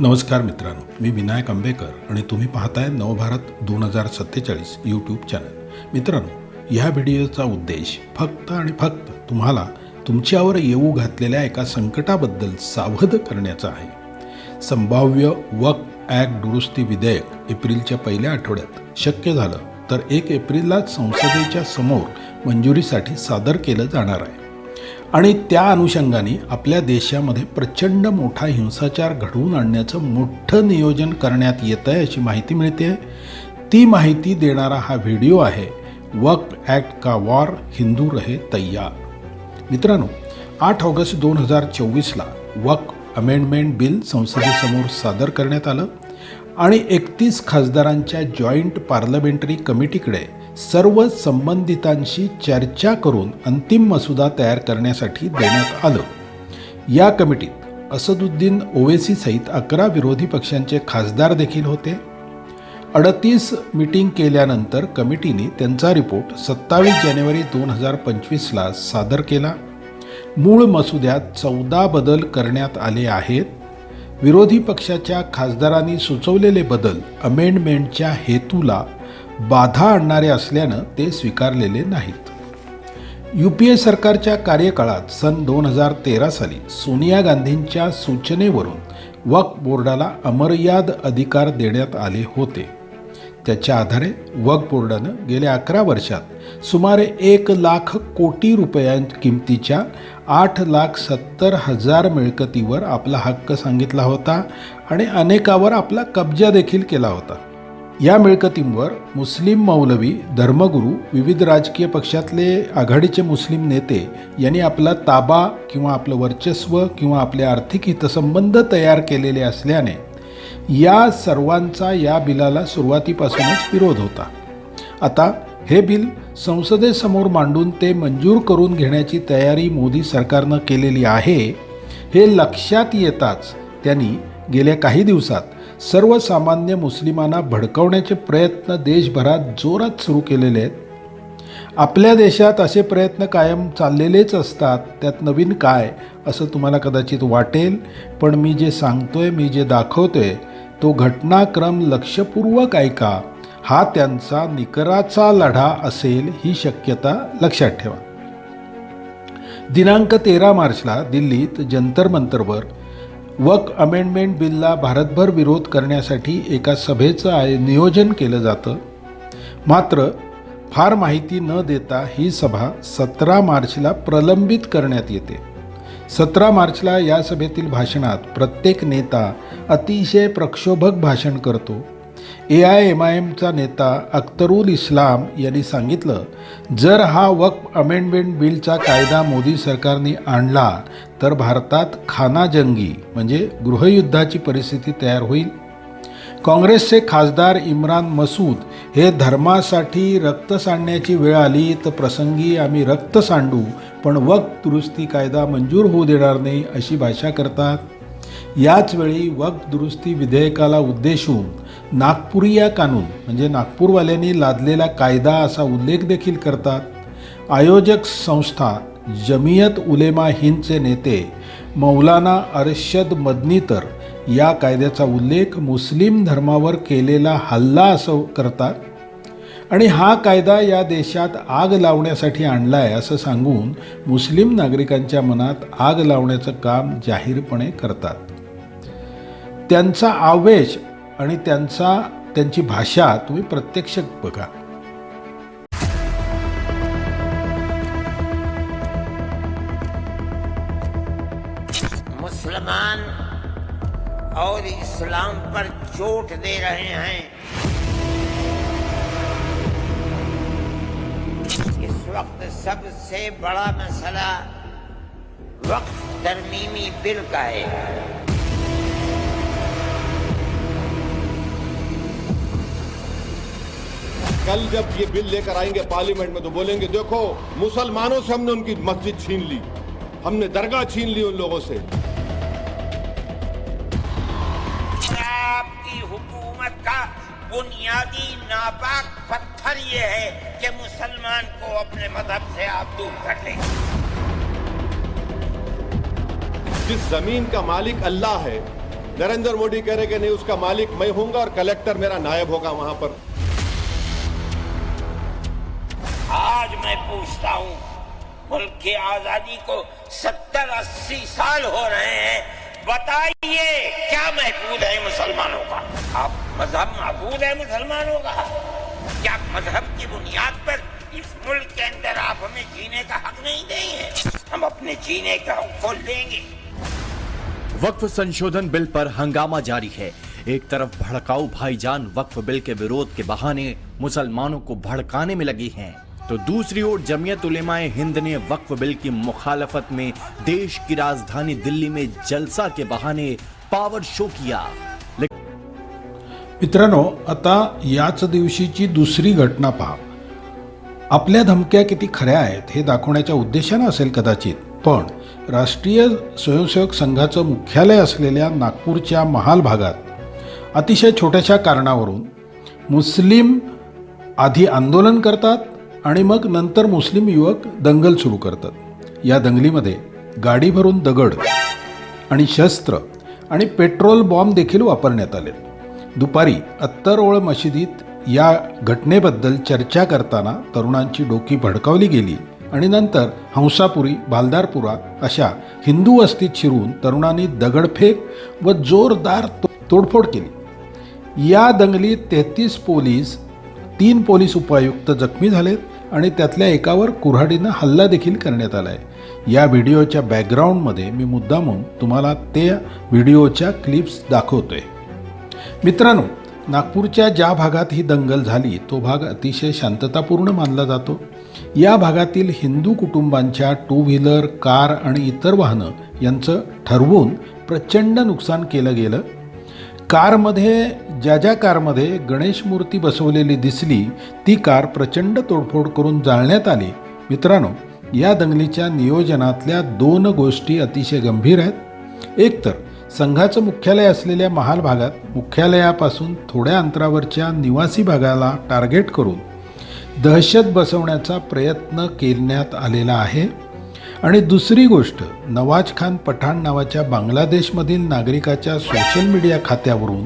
नमस्कार मित्रांनो मी विनायक आंबेकर आणि तुम्ही पाहताय नवभारत दोन हजार सत्तेचाळीस यूट्यूब चॅनल मित्रांनो ह्या व्हिडिओचा उद्देश फक्त आणि फक्त तुम्हाला तुमच्यावर येऊ घातलेल्या एका संकटाबद्दल सावध करण्याचा आहे. संभाव्य वक ॲक्ट दुरुस्ती विधेयक एप्रिलच्या पहिल्या आठवड्यात शक्य झालं तर एक एप्रिललाच संसदेच्या समोर मंजुरीसाठी सादर केलं जाणार आहे. आणि त्या अनुषंगाने आपल्या देशामध्ये प्रचंड मोठा हिंसाचार घडवून आणण्याचं मोठं नियोजन करण्यात येतं आहे अशी माहिती मिळते. ती माहिती देणारा हा व्हिडिओ आहे वक्फ ॲक्ट का वॉर हिंदू रहे तय्यार मित्रांनो आठ ऑगस्ट दोन हजार चोवीसला वक्फ अमेंडमेंट बिल संसदेसमोर सादर करण्यात आलं आणि एकतीस खासदारांच्या जॉईंट पार्लमेंटरी कमिटीकडे सर्व संबंधितांशी चर्चा करून अंतिम मसुदा तयार करण्यासाठी देण्यात आलं. या कमिटीत असदुद्दीन ओवेसी सहित अकरा विरोधी पक्षांचे खासदार देखील होते. अडतीस मीटिंग केल्यानंतर कमिटीने त्यांचा रिपोर्ट सत्तावीस जानेवारी दोन हजार पंचवीसला सादर केला. मूळ मसुद्यात चौदा बदल करण्यात आले आहेत. विरोधी पक्षाच्या खासदारांनी सुचवलेले बदल अमेंडमेंटच्या हेतूला बाधा आणणारे असल्यानं ते स्वीकारलेले नाहीत. यू पी ए सरकारच्या कार्यकाळात सन दोन हजार तेरा साली सोनिया गांधींच्या सूचनेवरून वक्फ बोर्डाला अमर्याद अधिकार देण्यात आले होते. त्याच्या आधारे वक्फ बोर्डानं गेल्या अकरा वर्षात सुमारे एक लाख कोटी रुपयां किमतीच्या आठ लाख सत्तर हजार मिळकतीवर आपला हक्क सांगितला होता आणि अनेकावर आपला कब्जा देखील केला होता. या मिळकतींवर मुस्लिम मौलवी धर्मगुरू विविध राजकीय पक्षातले आघाडीचे मुस्लिम नेते यांनी आपला ताबा किंवा आपलं वर्चस्व किंवा आपले आर्थिक हितसंबंध तयार केलेले असल्याने या सर्वांचा या बिलाला सुरुवातीपासूनच विरोध होता. आता हे बिल संसदेसमोर मांडून ते मंजूर करून घेण्याची तयारी मोदी सरकारनं केलेली आहे हे लक्षात येताच त्यांनी गेल्या काही दिवसात सर्वसामान्य मुस्लिमांना भडकवण्याचे प्रयत्न देशभरात जोरात सुरू केलेले आहेत. आपल्या देशात असे प्रयत्न कायम चाललेलेच असतात. त्यात नवीन काय असं तुम्हाला कदाचित वाटेल. पण मी जे सांगतोय मी जे दाखवतोय तो घटनाक्रम लक्षपूर्वक ऐका. हा त्यांचा निकराचा लढा असेल ही शक्यता लक्षात ठेवा. दिनांक तेरा मार्चला दिल्लीत जंतर मंतरवर वक अमेंडमेंट बिलला भारतभर विरोध करण्यासाठी एका सभेचं आय नियोजन केलं जातं. मात्र फार माहिती न देता ही सभा सतरा मार्चला प्रलंबित करण्यात येते. सतरा मार्चला या सभेतील भाषणात प्रत्येक नेता अतिशय प्रक्षोभक भाषण करतो. ए आय एम आय एमचा नेता अख्तरुल इस्लाम यांनी सांगितलं जर हा वक्फ अमेंडमेंट बिलचा कायदा मोदी सरकारने आणला तर भारतात खानाजंगी म्हणजे गृहयुद्धाची परिस्थिती तयार होईल. काँग्रेसचे खासदार इम्रान मसूद हे धर्मासाठी रक्त सांडण्याची वेळ आली तर प्रसंगी आम्ही रक्त सांडू पण वक्फ दुरुस्ती कायदा मंजूर होऊ देणार नाही अशी भाषा करतात. याचवेळी वक्फ दुरुस्ती विधेयकाला उद्देशून नागपुरिया कानून म्हणजे नागपूरवाल्यांनी लादलेला कायदा असा उल्लेख देखील करतात. आयोजक संस्था जमियत उलेमा हिंदचे नेते मौलाना अरशद मदनी तर या कायद्याचा उल्लेख मुस्लिम धर्मावर केलेला हल्ला असं करतात. आणि हा कायदा या देशात आग लावण्यासाठी आणला आहे असं सांगून मुस्लिम नागरिकांच्या मनात आग लावण्याचं काम जाहीरपणे करतात. त्यांचा आवेश आणि त्यांचा त्यांची भाषा तुम्ही प्रत्यक्ष बघा. मुसलमान और इस्लाम पर चोट दे रहे हैं। इस वक्त सबसे बड़ा मसला वक्त तरमीमी बिल का है। कल जब ये बिल लेकर आएँगे पार्लियामेंट में तो बोलेंगे देखो मुसलमानों से हमने उनकी मस्जिद छीन ली। हमने दरगाह छीन ली उन लोगों से। आपकी हुकूमत का बुनियादी नापाक पत्थर ये है कि मुसलमान को अपने मज़हब से आप दूर कर लें। जिस ज़मीन का मालिक अल्लाह है नरेंद्र मोदी कह रहे कि नहीं उसका मालिक मैं हूँगा और कलेक्टर मेरा नायब होगा वहाँ पर। आज मैं पूछता हूँ मुल्क की आज़ादी को सत्तर अस्सी साल हो रहे हैं, बताइए क्या महफूज है मुसलमानों का? आप मज़हब महफूज है मुसलमानों का? क्या मज़हब की बुनियाद पर इस मुल्क के अंदर आप हमें जीने का हक नहीं देंगे? हम अपने जीने का हक खोल देंगे। वक्फ संशोधन बिल पर हंगामा जारी है। एक तरफ़ भड़काऊ भाईजान वक्फ बिल के विरोध के बहाने मुसलमानों को भड़काने में लगी हैं। तो दूसरी ओर जमीयत उलेमाए हिंद ने वक्फ बिल की मुखालफत में देश की राजधानी दिल्ली में जलसा के बहाने पावर शो किया। मित्रांनो आता याच दिवशीची दुसरी घटना पहा. आपल्या धमक्या किती खऱ्या आहेत हे दाखवण्याच्या उद्देशानं असेल कदाचित पण राष्ट्रीय स्वयंसेवक संघाचं मुख्यालय असलेल्या नागपूरच्या महाल भागात अतिशय छोट्याशा कारणावरून मुस्लिम आधी आंदोलन करतात आणि मग नंतर मुस्लिम युवक दंगल सुरू करतात. या दंगलीमध्ये गाडी भरून दगड आणि शस्त्र आणि पेट्रोल बॉम्ब देखील वापरण्यात आले. दुपारी अत्तरओळ मशिदीत या घटनेबद्दल चर्चा करताना तरुणांची डोकी भडकावली गेली आणि नंतर हंसापुरी बालदारपुरा अशा हिंदू वस्तीत शिरून तरुणांनी दगडफेक व जोरदार तो- तोडफोड केली. या दंगलीत तेहतीस पोलीस तीन पोलीस उपायुक्त जखमी झालेत आणि त्यातल्या एकावर कुऱ्हाडीनं हल्ला देखील करण्यात आला आहे या व्हिडिओच्या बॅकग्राऊंडमध्ये मी मुद्दामून तुम्हाला त्या व्हिडिओच्या क्लिप्स दाखवतोय. मित्रांनो नागपूरच्या ज्या भागात ही दंगल झाली तो भाग अतिशय शांततापूर्ण मानला जातो. या भागातील हिंदू कुटुंबांच्या टू व्हीलर कार आणि इतर वाहनं यांचं ठरवून प्रचंड नुकसान केलं गेलं. कारमध्ये ज्या ज्या कारमध्ये गणेश मूर्ती बसवलेली दिसली ती कार प्रचंड तोडफोड करून जाळण्यात आली. मित्रांनो या दंगलीच्या नियोजनातल्या दोन गोष्टी अतिशय गंभीर आहेत. एक तर संघाचं मुख्यालय असलेल्या महाल भागात मुख्यालयापासून थोड्या अंतरावरच्या निवासी भागाला टार्गेट करून दहशत बसवण्याचा प्रयत्न करण्यात आलेला आहे. आणि दुसरी गोष्ट नवाज खान पठाण नावाच्या बांगलादेशमधील नागरिकाच्या सोशल मीडिया खात्यावरून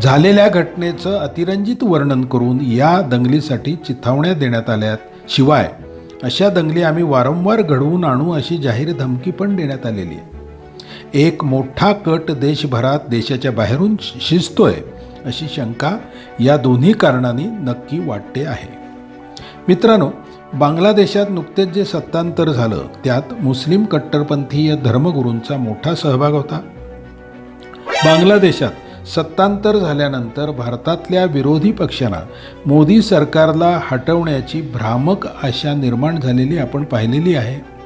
झालेल्या घटनेचं अतिरंजित वर्णन करून या दंगलीसाठी चिथावण्या देण्यात आल्यात. शिवाय अशा दंगली आम्ही वारंवार घडवून आणू अशी जाहीर धमकी पण देण्यात आलेली आहे. एक मोठा कट देशभरात देशाच्या बाहेरून शिजतोय अशी शंका या दोन्ही कारणांनी नक्की वाटते आहे. मित्रांनो बांगलादेशात नुकतेच जे सत्तांतर झालं त्यात मुस्लिम कट्टरपंथीय धर्मगुरूंचा मोठा सहभाग होता. बांगलादेशात सत्तांतर झाल्यानंतर भारतातल्या विरोधी पक्षांना मोदी सरकारला हटवण्याची भ्रामक आशा निर्माण झालेली आपण पाहिलेली आहे.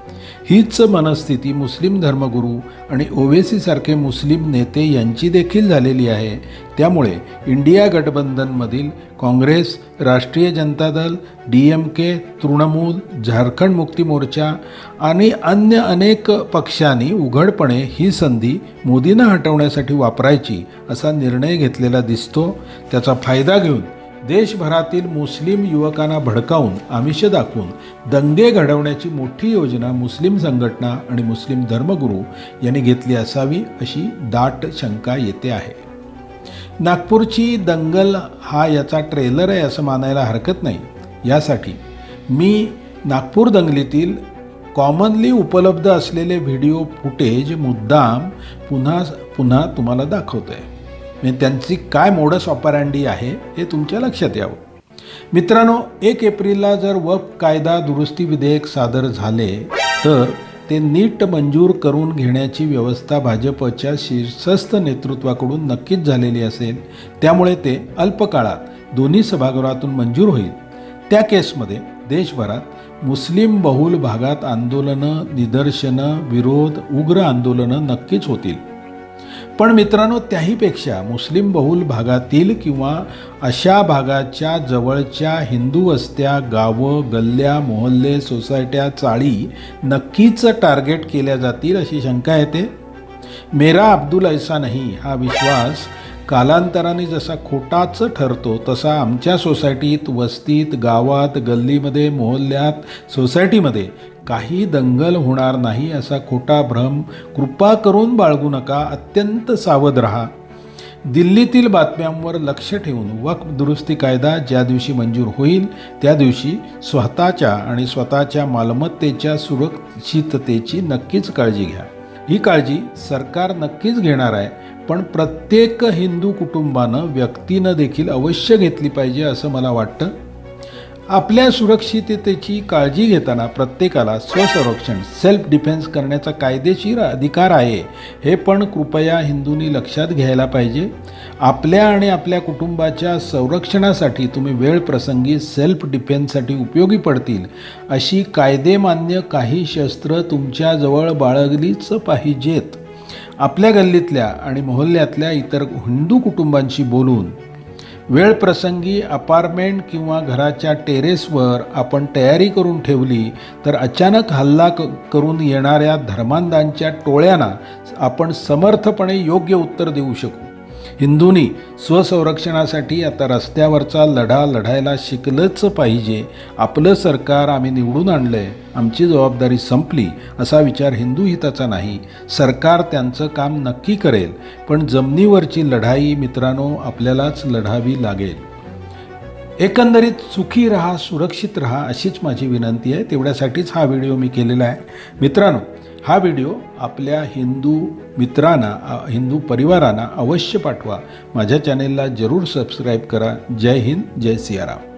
हीच मनस्थिती मुस्लिम धर्मगुरू आणि ओवेसीसारखे मुस्लिम नेते यांची देखील झालेली आहे. त्यामुळे India गठबंधनमधील Congress Rashtriya Janata Dal D M K Trinamool Jharkhand Mukti Morcha आणि अन्य अनेक पक्षांनी उघडपणे ही संधी मोदींना हटवण्यासाठी वापरायची असा निर्णय घेतलेला दिसतो. त्याचा फायदा घेऊन देशभरातील मुस्लिम युवकांना भडकावून आमिष दाखवून दंगे घडवण्याची मोठी योजना मुस्लिम संघटना आणि मुस्लिम धर्मगुरू यांनी घेतली असावी अशी दाट शंका येते आहे. नागपूरची दंगल हा याचा ट्रेलर आहे असं मानायला हरकत नाही. यासाठी मी नागपूर दंगलीतील कॉमनली उपलब्ध असलेले व्हिडिओ फुटेज मुद्दाम पुन्हा पुन्हा तुम्हाला दाखवतो आहे म्हणजे त्यांची काय मोडस ऑपरँडी आहे हे तुमच्या लक्षात यावं. मित्रांनो एक एप्रिलला जर वफ कायदा दुरुस्ती विधेयक सादर झाले तर ते नीट मंजूर करून घेण्याची व्यवस्था भाजपच्या शीर्षस्थ नेतृत्वाकडून नक्कीच झालेली असेल. त्यामुळे ते अल्पकाळात दोन्ही सभागृहातून मंजूर होईल. त्या केसमध्ये देशभरात मुस्लिम बहुल भागात आंदोलनं निदर्शनं विरोध उग्र आंदोलनं नक्कीच होतील. पण मित्रांनो त्याहीपेक्षा मुस्लिम बहुल भागातील किंवा अशा भागाच्या जवळच्या हिंदू वस्त्या गावं गल्ल्या मोहल्ले सोसायट्या चाळी नक्कीच टार्गेट केल्या जातील अशी शंका येते. मेरा अब्दुल ऐसा नाही हा विश्वास कालांतराने जसा खोटाच ठरतो तसा आमच्या सोसायटीत वस्तीत गावात गल्लीमध्ये मोहल्ल्यात सोसायटीमध्ये काही दंगल होणार नाही असा खोटा भ्रम कृपा करून बाळगू नका अत्यंत सावध रहा. दिल्लीतील बातम्यांवर लक्ष ठेवून वक्फ दुरुस्ती कायदा ज्या दिवशी मंजूर होईल त्या दिवशी स्वतःच्या आणि स्वतःच्या मालमत्तेच्या सुरक्षिततेची नक्कीच काळजी घ्या. ही काळजी सरकार नक्कीच घेणार आहे पण प्रत्येक हिंदू कुटुंबानं व्यक्तीनं देखील अवश्य घेतली पाहिजे असं मला वाटतं. आपल्या सुरक्षिततेची काळजी घेताना प्रत्येकाला स्वसंरक्षण सेल्फ डिफेन्स करण्याचा कायदेशीर अधिकार आहे. हे पण कृपया हिंदूंनी लक्षात घ्यायला पाहिजे. आपल्या आणि आपल्या कुटुंबाच्या संरक्षणासाठी तुम्ही वेळ प्रसंगी सेल्फ डिफेन्ससाठी उपयोगी पडतील. अशी कायदेमान्य काही शस्त्र तुमच्याजवळ बाळगलीच पाहिजेत. आपल्या गल्लीतल्या आणि मोहल्ल्यातल्या इतर हिंदू कुटुंबांशी बोलून वेळ प्रसंगी अपार्टमेंट किंवा घराच्या टेरेसवर आपण तयारी करून ठेवली तर अचानक हल्ला क करून येणाऱ्या धर्मांधांच्या टोळ्यांना आपण समर्थपणे योग्य उत्तर देऊ शकू. हिंदूंनी स्वसंरक्षणासाठी आता रस्त्यावरचा लढा लढायला शिकलंच पाहिजे. आपलं सरकार आम्ही निवडून आणलं आहे आमची जबाबदारी संपली असा विचार हिंदू हिताचा नाही. सरकार त्यांचं काम नक्की करेल पण जमिनीवरची लढाई मित्रांनो आपल्यालाच लढावी लागेल. एकंदरीत सुखी रहा सुरक्षित रहा अशीच माझी विनंती आहे. तेवढ्यासाठीच हा व्हिडिओ मी केलेला आहे. मित्रांनो हा व्हिडिओ आपल्या हिंदू मित्रांना हिंदू परिवारांना अवश्य पाठवा. माझ्या चॅनेलला जरूर सबस्क्राईब करा. जय हिंद जय सियाराम.